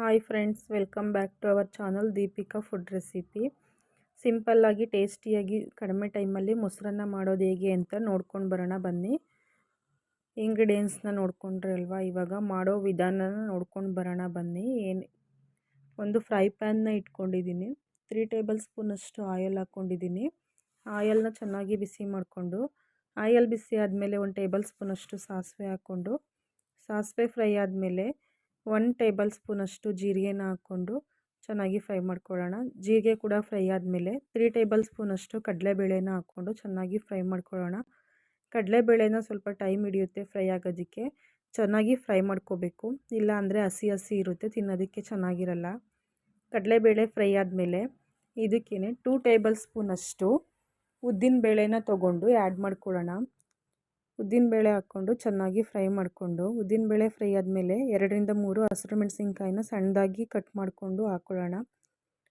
Hi friends welcome back to our channel Deepika food recipe ಸಿಂಪಲ್ಲಾಗಿ ಟೇಸ್ಟಿಯಾಗಿ ಕಡಿಮೆ ಟೈಮಲ್ಲಿ ಮೊಸರನ್ನ ಮಾಡೋದು ಹೇಗೆ ಅಂತ ನೋಡ್ಕೊಂಡು ಬರೋಣ ಬನ್ನಿ. ಇಂಗ್ರೀಡಿಯೆಂಟ್ಸ್ನ ನೋಡ್ಕೊಂಡ್ರೆ ಅಲ್ವಾ, ಇವಾಗ ಮಾಡೋ ವಿಧಾನನ ನೋಡ್ಕೊಂಡು ಬರೋಣ ಬನ್ನಿ. ಏನು, ಒಂದು ಫ್ರೈ ಪ್ಯಾನ್ನ ಇಟ್ಕೊಂಡಿದ್ದೀನಿ. ತ್ರೀ ಟೇಬಲ್ ಸ್ಪೂನಷ್ಟು ಆಯಲ್ ಹಾಕ್ಕೊಂಡಿದ್ದೀನಿ. ಆಯಲ್ನ ಚೆನ್ನಾಗಿ ಬಿಸಿ ಮಾಡಿಕೊಂಡು ಆಯಲ್ ಬಿಸಿ ಆದಮೇಲೆ ಒಂದು ಟೇಬಲ್ ಸ್ಪೂನಷ್ಟು ಸಾಸಿವೆ ಹಾಕ್ಕೊಂಡು, ಸಾಸಿವೆ ಫ್ರೈ ಆದಮೇಲೆ ಒನ್ ಟೇಬಲ್ ಸ್ಪೂನಷ್ಟು ಜೀರಿಗೆನ ಹಾಕ್ಕೊಂಡು ಚೆನ್ನಾಗಿ ಫ್ರೈ ಮಾಡ್ಕೊಳ್ಳೋಣ. ಜೀರಿಗೆ ಕೂಡ ಫ್ರೈ ಆದಮೇಲೆ ತ್ರೀ ಟೇಬಲ್ ಸ್ಪೂನಷ್ಟು ಕಡಲೆಬೇಳೆನ ಹಾಕ್ಕೊಂಡು ಚೆನ್ನಾಗಿ ಫ್ರೈ ಮಾಡ್ಕೊಳ್ಳೋಣ. ಕಡಲೆಬೇಳೆನ ಸ್ವಲ್ಪ ಟೈಮ್ ಹಿಡಿಯುತ್ತೆ ಫ್ರೈ ಆಗೋದಕ್ಕೆ. ಚೆನ್ನಾಗಿ ಫ್ರೈ ಮಾಡ್ಕೋಬೇಕು. ಇಲ್ಲ ಅಂದರೆ ಹಸಿ ಹಸಿ ಇರುತ್ತೆ, ತಿನ್ನೋದಕ್ಕೆ ಚೆನ್ನಾಗಿರಲ್ಲ. ಕಡಲೆಬೇಳೆ ಫ್ರೈ ಆದಮೇಲೆ ಇದಕ್ಕೇ ಟೂ ಟೇಬಲ್ ಸ್ಪೂನಷ್ಟು ಉದ್ದಿನ ಬೇಳೆನ ತೊಗೊಂಡು ಆ್ಯಡ್ ಮಾಡ್ಕೊಳ್ಳೋಣ. ಉದ್ದಿನಬೇಳೆ ಹಾಕ್ಕೊಂಡು ಚೆನ್ನಾಗಿ ಫ್ರೈ ಮಾಡಿಕೊಂಡು ಉದ್ದಿನಬೇಳೆ ಫ್ರೈ ಆದಮೇಲೆ ಎರಡರಿಂದ ಮೂರು ಹಸಿರು ಮೆಣಸಿನ್ಕಾಯಿನ ಸಣ್ಣದಾಗಿ ಕಟ್ ಮಾಡಿಕೊಂಡು ಹಾಕ್ಕೊಳ್ಳೋಣ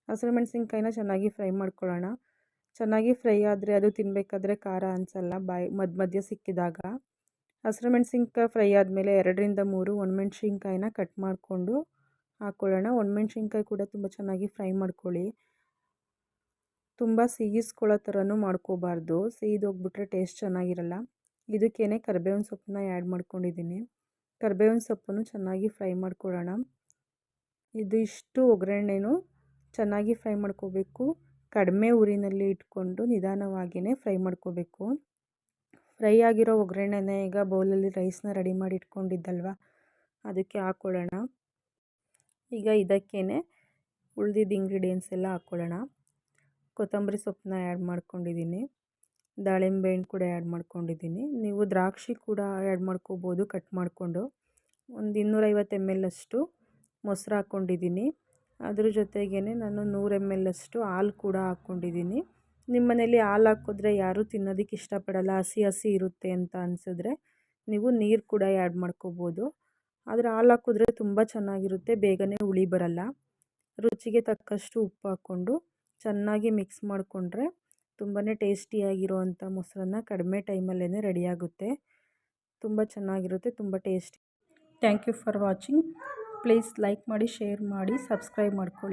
ಹಸಿರು ಮೆಣಸಿನ್ಕಾಯಿನ ಚೆನ್ನಾಗಿ ಫ್ರೈ ಮಾಡ್ಕೊಳ್ಳೋಣ. ಚೆನ್ನಾಗಿ ಫ್ರೈ ಆದರೆ ಅದು ತಿನ್ನಬೇಕಾದ್ರೆ ಖಾರ ಅನಿಸಲ್ಲ, ಬಾಯಿ ಮಧ್ಯ ಮಧ್ಯ ಸಿಕ್ಕಿದಾಗ. ಹಸಿರು ಮೆಣಸಿನ್ಕಾಯಿ ಫ್ರೈ ಆದಮೇಲೆ ಎರಡರಿಂದ ಮೂರು ಒಣಮೆಣ್ಸಿನ್ಕಾಯಿನ ಕಟ್ ಮಾಡಿಕೊಂಡು ಹಾಕ್ಕೊಳ್ಳೋಣ ಒಣಮೆಣ್ಸಿನ್ಕಾಯಿ ಕೂಡ ತುಂಬ ಚೆನ್ನಾಗಿ ಫ್ರೈ ಮಾಡ್ಕೊಳ್ಳಿ. ತುಂಬ ಸಿಹಿಸ್ಕೊಳ್ಳೋ ಥರನೂ ಮಾಡ್ಕೋಬಾರ್ದು. ಸಿಹಿದೋಗ್ಬಿಟ್ರೆ ಟೇಸ್ಟ್ ಚೆನ್ನಾಗಿರಲ್ಲ. ಇದಕ್ಕೇನೆ ಕರಿಬೇವಿನ ಸೊಪ್ಪನ್ನ ಆ್ಯಡ್ ಮಾಡ್ಕೊಂಡಿದ್ದೀನಿ. ಕರಿಬೇವಿನ ಸೊಪ್ಪನ್ನು ಚೆನ್ನಾಗಿ ಫ್ರೈ ಮಾಡ್ಕೊಳ್ಳೋಣ. ಇದು ಇಷ್ಟು ಒಗ್ಗರಣೆನೂ ಚೆನ್ನಾಗಿ ಫ್ರೈ ಮಾಡ್ಕೋಬೇಕು. ಕಡಿಮೆ ಉರಿನಲ್ಲಿ ಇಟ್ಕೊಂಡು ನಿಧಾನವಾಗಿಯೇ ಫ್ರೈ ಮಾಡ್ಕೋಬೇಕು. ಫ್ರೈ ಆಗಿರೋ ಒಗ್ಗರಣೆನ ಈಗ ಬೌಲಲ್ಲಿ ರೈಸ್ನ ರೆಡಿ ಮಾಡಿ ಇಟ್ಕೊಂಡಿದ್ದಲ್ವ? ಅದಕ್ಕೆ ಹಾಕ್ಕೊಳ್ಳೋಣ ಈಗ ಇದಕ್ಕೇ ಉಳಿದಿದ್ದ ಇಂಗ್ರೀಡಿಯೆಂಟ್ಸ್ ಎಲ್ಲ ಹಾಕ್ಕೊಳ್ಳೋಣ ಕೊತ್ತಂಬರಿ ಸೊಪ್ಪನ್ನ ಆ್ಯಡ್ ಮಾಡ್ಕೊಂಡಿದ್ದೀನಿ. ದಾಳಿಂಬೆ ಹಣ್ಣು ಕೂಡ ಆ್ಯಡ್ ಮಾಡ್ಕೊಂಡಿದ್ದೀನಿ. ನೀವು ದ್ರಾಕ್ಷಿ ಕೂಡ ಆ್ಯಡ್ ಮಾಡ್ಕೋಬೋದು ಕಟ್ ಮಾಡಿಕೊಂಡು. ಒಂದು ಇನ್ನೂರೈವತ್ತು ಎಂ ಎಲ್ ಅಷ್ಟು ಮೊಸರು ಹಾಕ್ಕೊಂಡಿದ್ದೀನಿ ಅದ್ರ ಜೊತೆಗೇ ನಾನು ನೂರು ಎಂ ಎಲ್ ಅಷ್ಟು ಹಾಲು ಕೂಡ ಹಾಕ್ಕೊಂಡಿದ್ದೀನಿ ನಿಮ್ಮ ಮನೇಲಿ ಹಾಲು ಹಾಕಿದ್ರೆ ಯಾರೂ ತಿನ್ನೋದಕ್ಕೆ ಇಷ್ಟಪಡಲ್ಲ, ಹಸಿ ಹಸಿ ಇರುತ್ತೆ ಅಂತ ಅನಿಸಿದ್ರೆ ನೀವು ನೀರು ಕೂಡ ಆ್ಯಡ್ ಮಾಡ್ಕೋಬೋದು. ಆದರೆ ಹಾಲು ಹಾಕಿದ್ರೆ ತುಂಬ ಚೆನ್ನಾಗಿರುತ್ತೆ, ಬೇಗನೆ ಹುಳಿ ಬರಲ್ಲ. ರುಚಿಗೆ ತಕ್ಕಷ್ಟು ಉಪ್ಪು ಹಾಕ್ಕೊಂಡು ಚೆನ್ನಾಗಿ ಮಿಕ್ಸ್ ಮಾಡಿಕೊಂಡ್ರೆ ತುಂಬಾ ಟೇಸ್ಟಿಯಾಗಿರುವಂಥ ಮೊಸರನ್ನ ಕಡಿಮೆ ಟೈಮಲ್ಲೇ ರೆಡಿಯಾಗುತ್ತೆ. ತುಂಬ ಚೆನ್ನಾಗಿರುತ್ತೆ, ತುಂಬ tasty. Thank you for watching please like ಮಾಡಿ ಶೇರ್ ಮಾಡಿ ಸಬ್ಸ್ಕ್ರೈಬ್ ಮಾಡ್ಕೊಳ್ಳಿ.